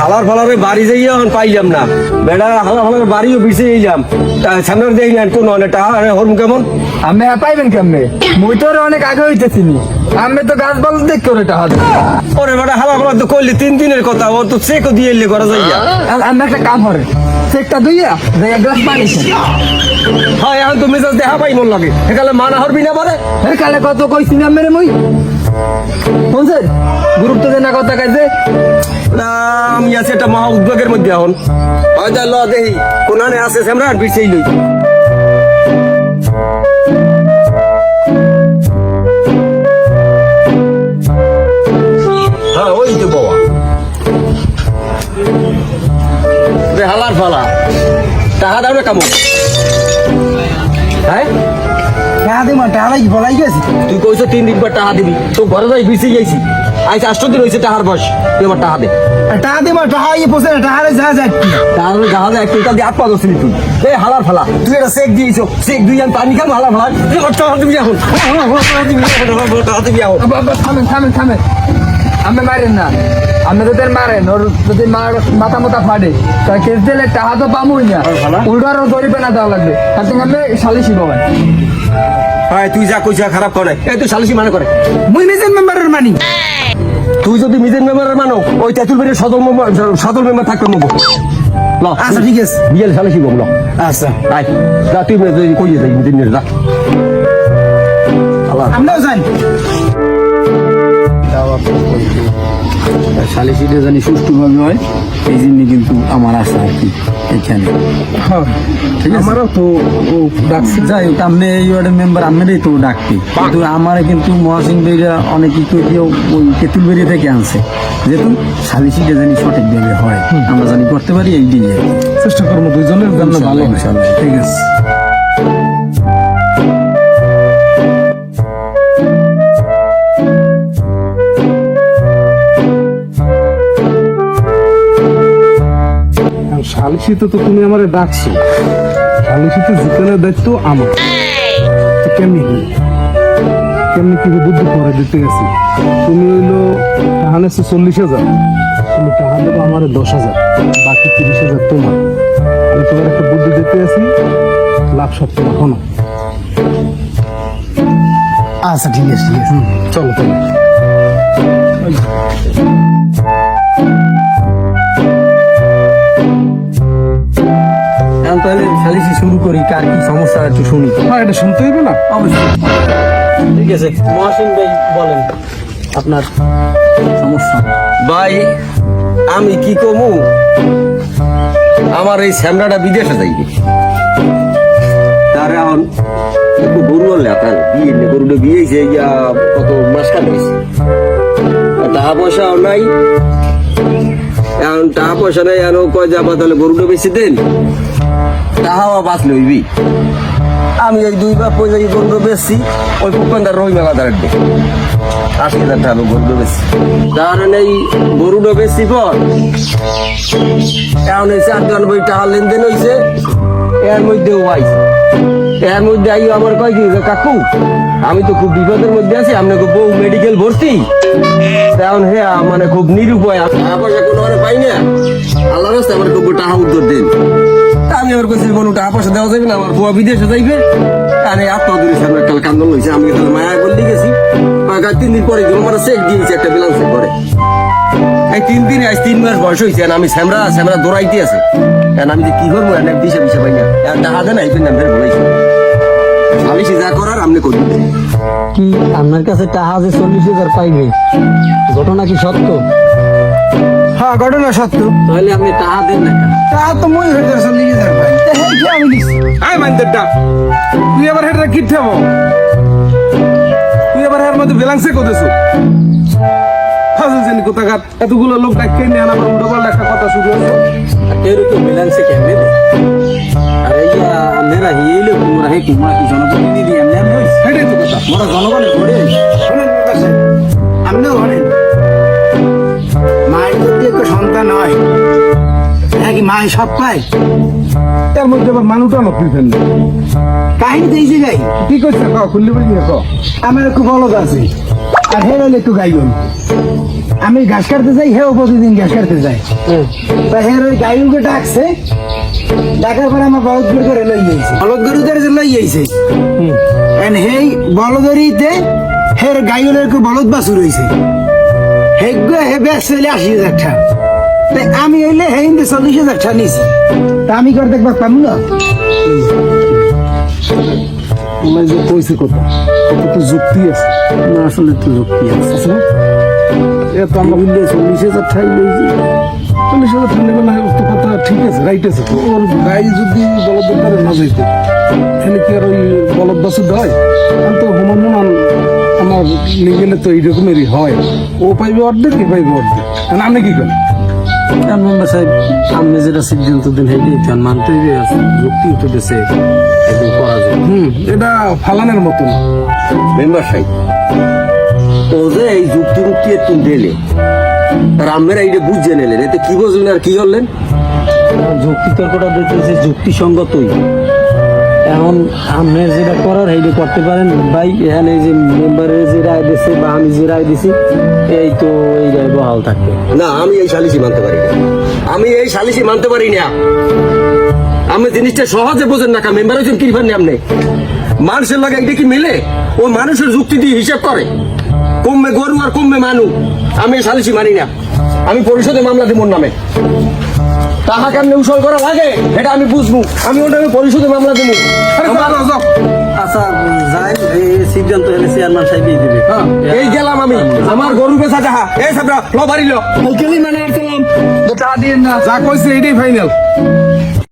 হালার ফালারে বাড়ি এখন পাইলাম না। বেটা হালার ফালার বাড়িও বিছে এলাম সামনের না কোন অনেক টাকা? আরে হরম কেমন? আমি পাইবেন কেমনে? মুই তো অনেক আগে হইতেছিনি আমি তো গাছ বল দেখ করে টাকা ওরে বেটা হালার ফালার তো করলি তিন দিনের কথা ও তো চেকও দিয়ে এলে করা যাইয়া। আমি একটা কাম করে চেকটা দুইয়া গ্লাস পানি। হ্যাঁ এখন তো মেজাজ দেখা পাই মন লাগে। এখানে মানা হরবি না পারে? এর কালে কত কইছি না মেরে মুই? শুনছেন গুরুত্ব দেন না কথা কাজে না, আমি আছি একটা মহা উদ্যোগের মধ্যে এখন। হয়তো ল দেহি কোনানে আছে সেমরা বিছেই লই। হ্যাঁ ওই তো বাবা। রে হালার ফালা। টাকা দাও না কামো হ্যাঁ? টাকা দে মা টাকা লাগি বলাই গেছি। তুই কইছো তিন দিন পর টাকা দিবি। তো ঘরে যাই বিসি যাইছি আজ আষ্ট দিন হয়েছে টাকার বয়স। তুই আমার টাকা দে। টাকা দে মা টাকা ইয়ে পোষে না টাকা যা যা টাকা যা যা কুইন্টাল দিয়ে আপা দোষ তুই। এই হালার ফালা তুই একটা চেক দিয়েছ। চেক দুই আমি পানি খাব হালার ফালা। তুই টাকা দিবি এখন। টাকা দিবি এখন, টাকা দিবি এখন থামেন থামেন থামেন। আমি মারেন না। আমি তোদের মারেন ওর যদি মার মাথা মাথা ফাটে তাই কেস দিলে টাকা তো পামুই না। ভালো। উল্টো আরও দড়ি না দেওয়া লাগবে। তার থেকে আমি সালিশি পাবেন হ্যাঁ তুই যা কইছা খারাপ করে। এই তুই সালিসি মানে করে? মুই নিজের মেম্বারের মানি। তুই যদি মিজেন মেম্বারের মানো ওই তেঁতুল বেড়ে সদর মেম্বার সদর মেম্বার থাকবে মগো ল আচ্ছা, ঠিক আছে। বিয়ের বম ল। আচ্ছা। আয় যা তুই যাই মিজেন যা। আমরাও জানি সালিসিটা জানি সুষ্ঠুভাবে হয় এই জন্য কিন্তু আমার আশা আর কি এখানে। আমারও তো ডাকছে। যাই হোক আপনি এই ওয়ার্ডের মেম্বার আপনারই তো ডাকতে। কিন্তু আমারে কিন্তু মহাসিং বেরিয়া অনেকে কেউ ওই তেঁতুল বেরিয়ে থেকে আনছে। যেহেতু সালিসিটা জানি সঠিকভাবে হয়। আমরা জানি করতে পারি এই দিয়ে। চেষ্টা করব দুজনের জন্য ভালো ঠিক আছে। সালিশিতে তো তুমি আমারে ডাকছো। সালিশিতে জিকানের দায়িত্ব আমার। কেমনি কি? কেমনি কি বুদ্ধি করে দিতে গেছি। তুমি হইল তাহলে চল্লিশ হাজার। তুমি তাহলে আমার দশ হাজার। বাকি তিরিশ হাজার তোমার। আমি তোমার একটা বুদ্ধি দিতে আছি লাভ সব তোমার আচ্ছা ঠিক আছে ঠিক আছে। চলো তাহলে এখন তাহলে সালিসি শুরু করি কার কি সমস্যা একটু শুনি। হ্যাঁ এটা শুনতে হইবে না? অবশ্যই। ঠিক আছে মহাসিন ভাই বলেন আপনার সমস্যা। ভাই আমি কি কমু? আমার এই স্যামরাটা বিদেশে যাইবে। তার এখন একটু গরু হলে আপনার বিয়ে গরুটা বিয়ে হয়েছে ইয়া কত মাস কাট হয়েছে আর টাকা পয়সাও নাই। এখন টাকা পয়সা নাই এখন কয় যাবা তাহলে গরুটা বেশি দেন? টাকাও বাঁচ লইবি। আমি ওই দুই বার পয়সা দিয়ে গরুটা বেচছি, ওই পুকানদার রহি মেলা দাঁড়ার দেখি আশি হাজার টাকা গরুটা বেশি তার এই গরুটা বেশি পর, এখন এই চার বই টাকা লেনদেন হয়েছে এর মধ্যেও আইছে। এর মধ্যে আইও আমার কয় কি কাকু, আমি তো খুব বিপদের মধ্যে আছি আপনাকে বউ মেডিকেল ভর্তি। এখন হে মানে খুব নিরুপায় টাকা পয়সা কোনো মানে পাই না। আল্লাহ রাস্তায় আমার খুব টাকা উত্তর দিন। আমি আবার কইছি কোনো টাকা পয়সা দেওয়া যাবে না? আমার বুয়া বিদেশে যাইবে। আরে আত্মদূরি সামনে কাল কান্দন হয়েছে আমি তাহলে মায়া বললি গেছি। পাকা তিন দিন পরে গেল আমার চেক দিয়েছে একটা ব্যালেন্স করে এই তিন দিন আজ তিন মাস বয়স হয়েছে আমি স্যামরা স্যামরা দৌড়াইতে আছে। কারণ আমি যে কি করব, এনে দিশে দিশে পাই না। টাকা দেন, আইবেন না বের বলেছি আমি সে যা করার, আপনি করবেন কি, আপনার কাছে টাকা যে চল্লিশ হাজার পাইবে? ঘটনা কি সত্য? হ্যাঁ ঘটনা সত্য। তাহলে আপনি টাকা দেন না কেন? টাকা তো মই হয়ে যাচ্ছে লিখে যাবে ভাই। তা কি আমি দিছি আয় মানদের ডাক তুই আবার হেটা কি ঠাবো? তুই আবার এর মধ্যে বেলাংসে করতেছো ফাজল কোথাকার। এতগুলো লোক ডাক্কে নিয়ে আনার উল্টো পাল্টা একটা কথা শুরু হয়েছে আর কেউ তো মিলানছে কেমনে? আর এই হিয়েলে তোমরা হে কুমা কি জনপ্রতিনিধি এমনি এমনি হইছে? সেটাই তো কথা। মোরা জনগণের ঘরে কি সব পায় এর মধ্যে আবার মানুষটা নকলি ফেললি কাহিনী তো এই জায়গায়? কি করছে? ক খুললি বলি ক আমার একটু বলদ আছে। আর হেরালে একটু গাইবেন আমি ঘাস কাটতে যাই হেও প্রতিদিন ঘাস কাটতে যায়। তা হের ওই গাইলকে ডাকছে। ডাকার পরে আমার বলদ গরু করে লই যাইছে। বলদ গরুদের যে লই যাইছে। এন্ড হেই বলদরিতে হের গাইলের কো বলদ বাছুর হইছে। হেগ্য হে ব্যাস চলে টাকা তাই আমি হইলে হে ইন্দে চল্লিশ হাজার টাকা নিছি তা আমি করে দেখবার পাম না? তোমার যে কইছে কথা তো যুক্তি আছে। না, আসলে তো যুক্তি আছে এ তো আমরা বুঝলে চল্লিশ হাজার ঠাই লইছি চল্লিশ হাজার টাকা নেবে না তো কথা ঠিক আছে রাইট আছে। ওর গাই যদি বলদ দরকারে না যাইতে, তাহলে কি আর ওই বলদ বাসু দেয় আমি তো হুমান হুমান আমার লিগেলে তো এইরকমেরই হয়। ও পাইবে অর্ধেক এ পাইবে অর্ধেক। আপনি কি করেন মেম্বার সাহেব আপনি যেটা সিদ্ধান্ত দিন হেঁটে ইতান মানতে যুক্তি তো দেশে একদম করা যায় হুম এটা ফালানের মতন মেম্বার সাহেব ও যে এই যুক্তি মুক্তি একটু দিলে আর আমের এইটা বুঝে নিলেন এতে কি বুঝলেন আর কি করলেন? যুক্তি তর্কটা যুক্তিসঙ্গতই এখন আপনি যেটা করার, সেইটা করতে পারেন। ভাই, এখানে যে মেম্বারের যে রায় দিছে বা আমি যে রায় দিছি, এই তো এই রায় বহাল থাকবে। না, আমি এই সালিসি মানতে পারি আমি এই সালিসি মানতে পারি না। আমি জিনিসটা সহজে বোঝেন না মেম্বার হচ্ছেন কি পারেন আপনি মানুষের লাগে এটা কি মিলে? ও মানুষের যুক্তি দিয়ে হিসাব করে। কমবে গরু আর কমবে মানু। আমি সালিসি মানি না। আমি পরিষদে মামলা দিব নামে। তাহা কেমনে উসল করা লাগে এটা আমি বুঝব। আমি ওটা আমি পরিশোধে মামলা দেবো। আচ্ছা যাই এই সিদ্ধান্ত হলে চেয়ারম্যান সাহেবই দিবে। এই গেলাম আমি। আমার গরু বেচা যাহা। এই সাবরা ল। বাড়ি ল টাকা দিয়ে না যা কইছে এটাই ফাইনাল